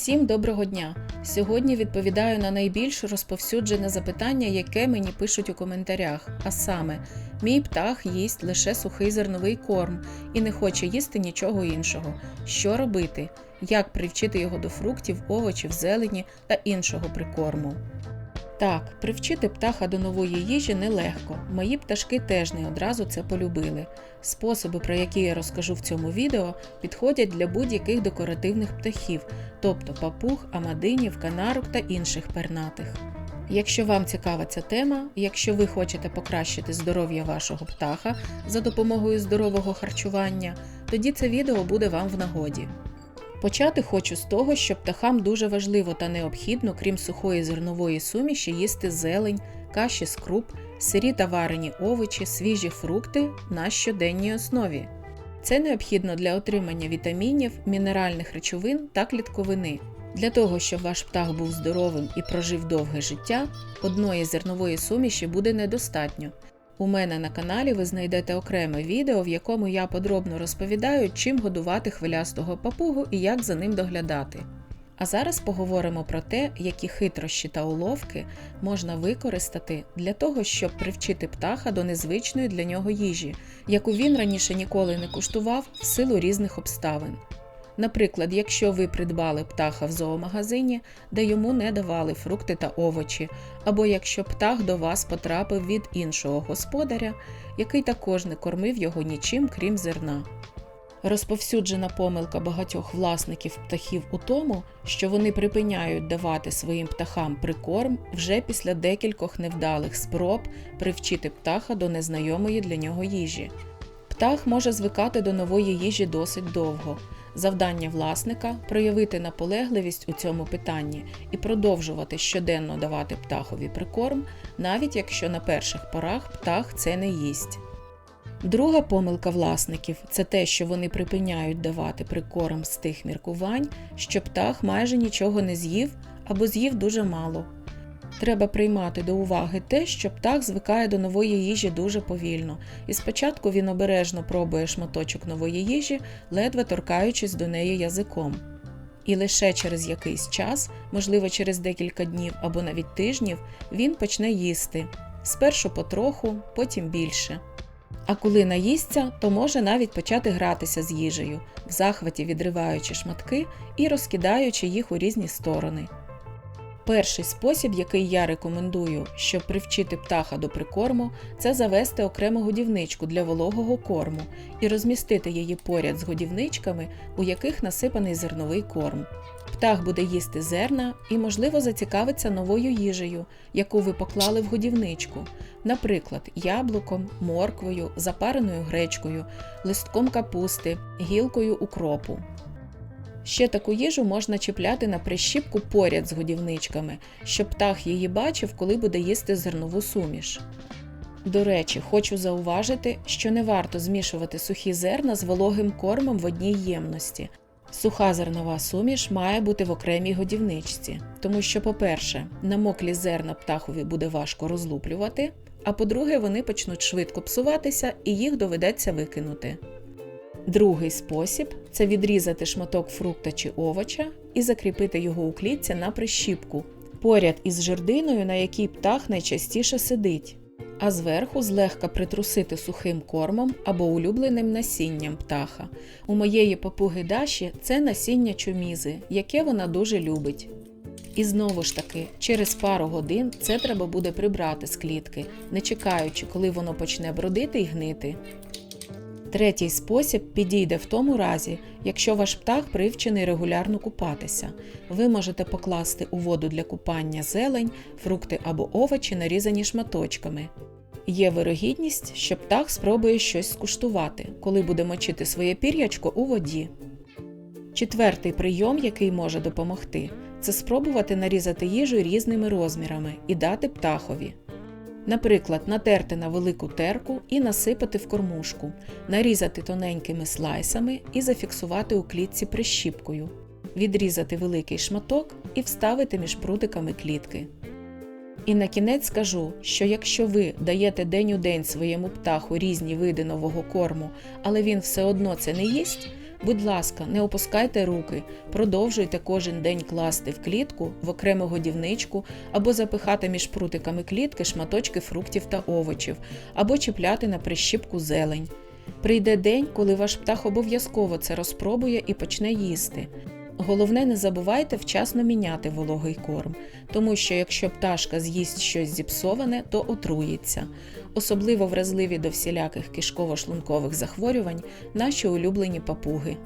Всім доброго дня! Сьогодні відповідаю на найбільш розповсюджене запитання, яке мені пишуть у коментарях. А саме, мій птах їсть лише сухий зерновий корм і не хоче їсти нічого іншого. Що робити? Як привчити його до фруктів, овочів, зелені та іншого прикорму? Так, привчити птаха до нової їжі нелегко. Мої пташки теж не одразу це полюбили. Способи, про які я розкажу в цьому відео, підходять для будь-яких декоративних птахів, тобто папуг, амадинів, канарок та інших пернатих. Якщо вам цікава ця тема, якщо ви хочете покращити здоров'я вашого птаха за допомогою здорового харчування, тоді це відео буде вам в нагоді. Почати хочу з того, що птахам дуже важливо та необхідно, крім сухої зернової суміші, їсти зелень, каші з круп, сирі та варені овочі, свіжі фрукти на щоденній основі. Це необхідно для отримання вітамінів, мінеральних речовин та клітковини. Для того, щоб ваш птах був здоровим і прожив довге життя, одної зернової суміші буде недостатньо. У мене на каналі ви знайдете окреме відео, в якому я подробно розповідаю, чим годувати хвилястого папугу і як за ним доглядати. А зараз поговоримо про те, які хитрощі та уловки можна використати для того, щоб привчити птаха до незвичної для нього їжі, яку він раніше ніколи не куштував в силу різних обставин. Наприклад, якщо ви придбали птаха в зоомагазині, де йому не давали фрукти та овочі, або якщо птах до вас потрапив від іншого господаря, який також не кормив його нічим, крім зерна. Розповсюджена помилка багатьох власників птахів у тому, що вони припиняють давати своїм птахам прикорм вже після декількох невдалих спроб привчити птаха до незнайомої для нього їжі. Птах може звикати до нової їжі досить довго. Завдання власника проявити наполегливість у цьому питанні і продовжувати щоденно давати птахові прикорм, навіть якщо на перших порах птах це не їсть. Друга помилка власників це те, що вони припиняють давати прикорм з тих міркувань, що птах майже нічого не з'їв або з'їв дуже мало. Треба приймати до уваги те, що птах звикає до нової їжі дуже повільно, і спочатку він обережно пробує шматочок нової їжі, ледве торкаючись до неї язиком. І лише через якийсь час, можливо через декілька днів або навіть тижнів, він почне їсти спершу потроху, потім більше. А коли наїсться, то може навіть почати гратися з їжею, в захваті відриваючи шматки і розкидаючи їх у різні сторони. Перший спосіб, який я рекомендую, щоб привчити птаха до прикорму, це завести окрему годівничку для вологого корму і розмістити її поряд з годівничками, у яких насипаний зерновий корм. Птах буде їсти зерна і, можливо, зацікавиться новою їжею, яку ви поклали в годівничку, наприклад, яблуком, морквою, запареною гречкою, листком капусти, гілкою укропу. Ще таку їжу можна чіпляти на прищіпку поряд з годівничками, щоб птах її бачив, коли буде їсти зернову суміш. До речі, хочу зауважити, що не варто змішувати сухі зерна з вологим кормом в одній ємності. Суха зернова суміш має бути в окремій годівничці, тому що, по-перше, намоклі зерна птахові буде важко розлуплювати, а по-друге, вони почнуть швидко псуватися і їх доведеться викинути. Другий спосіб це відрізати шматок фрукта чи овоча і закріпити його у клітці на прищіпку поряд із жердиною, на якій птах найчастіше сидить, а зверху злегка притрусити сухим кормом або улюбленим насінням птаха. У моєї папуги Даші це насіння чумізи, яке вона дуже любить. І знову ж таки, через пару годин це треба буде прибрати з клітки, не чекаючи, коли воно почне бродити і гнити. Третій спосіб підійде в тому разі, якщо ваш птах привчений регулярно купатися. Ви можете покласти у воду для купання зелень, фрукти або овочі, нарізані шматочками. Є вирогідність, що птах спробує щось скуштувати, коли буде мочити своє пір'ячко у воді. Четвертий прийом, який може допомогти, це спробувати нарізати їжу різними розмірами і дати птахові. Наприклад, натерти на велику терку і насипати в кормушку, нарізати тоненькими слайсами і зафіксувати у клітці прищіпкою, відрізати великий шматок і вставити між прутиками клітки. І на кінець скажу, що якщо ви даєте день у день своєму птаху різні види нового корму, але він все одно це не їсть, Будь ласка, не опускайте руки, продовжуйте кожен день класти в клітку в окрему годівничку або запихати між прутиками клітки шматочки фруктів та овочів, або чіпляти на прищіпку зелень. Прийде день, коли ваш птах обов'язково це розпробує і почне їсти. Головне, не забувайте вчасно міняти вологий корм, тому що якщо пташка з'їсть щось зіпсоване, то отруїться. Особливо вразливі до всіляких кишково-шлункових захворювань наші улюблені папуги.